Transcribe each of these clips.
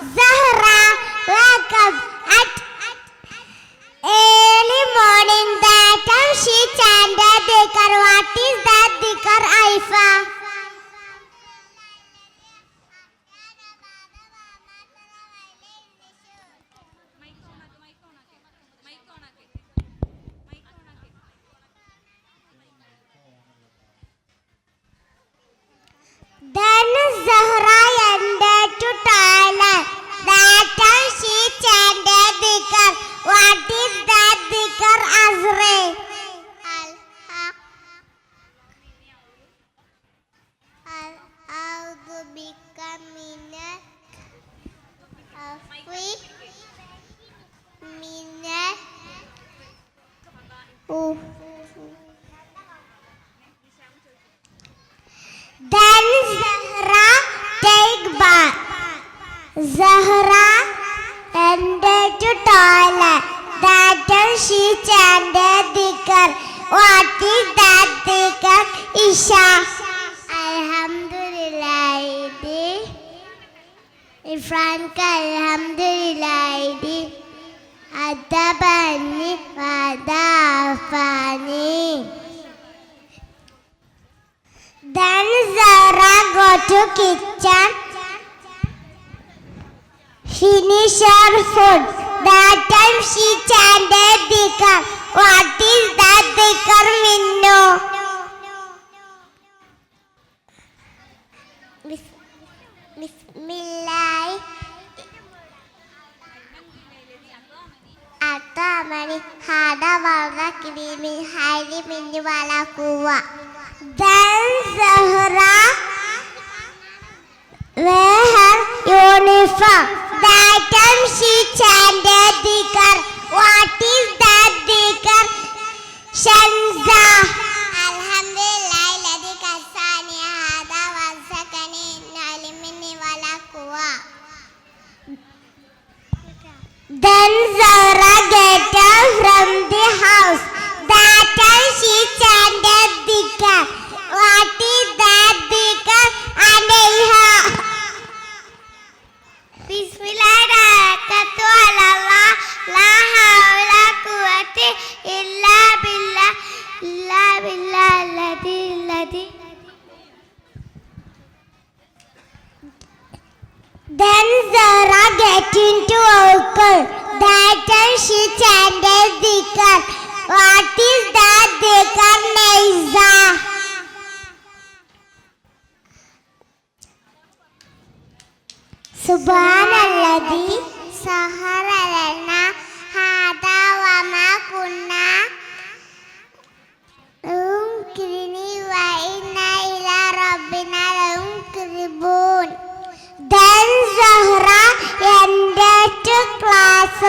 Zahra, welcome. Uh. Then Zahra take bath. Zahra ended to toilet. Time she chanted dhikr. What is that dhikr? Isha. Alhamdulillah. Ifranka Alhamdulillah. idi. To kitchen, finish her food. That time she chanted dhikr. What is that dhikr, Minno? Bis- Bismillah. Atamani hada wala kirimi hairi minni wala kuwa. Then Zahra wear her uniform. That time she chanted dhikr. What is that dhikr? Shanza. Alhamdulillah ladhi kasani hada wasakani nalimini wala kuwa. Then Zahra get up from the house. That time she chanted dhikr. What Then Zara get into Ukul. That time she chanted dhikr. What is that dhikr, Naiza? Subhanalladhi sahara lana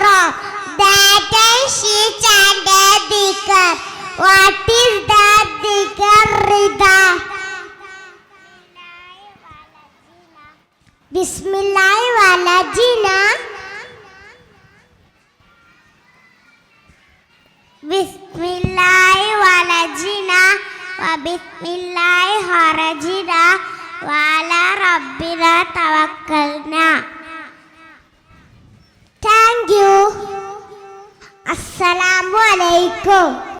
classroom. That time she chanted dhikr. What is that dhikr, Rida? Bismillah walajina. Bismillah walajina wa bismillah harajina wa ala rabbina tawakkalna. 哥。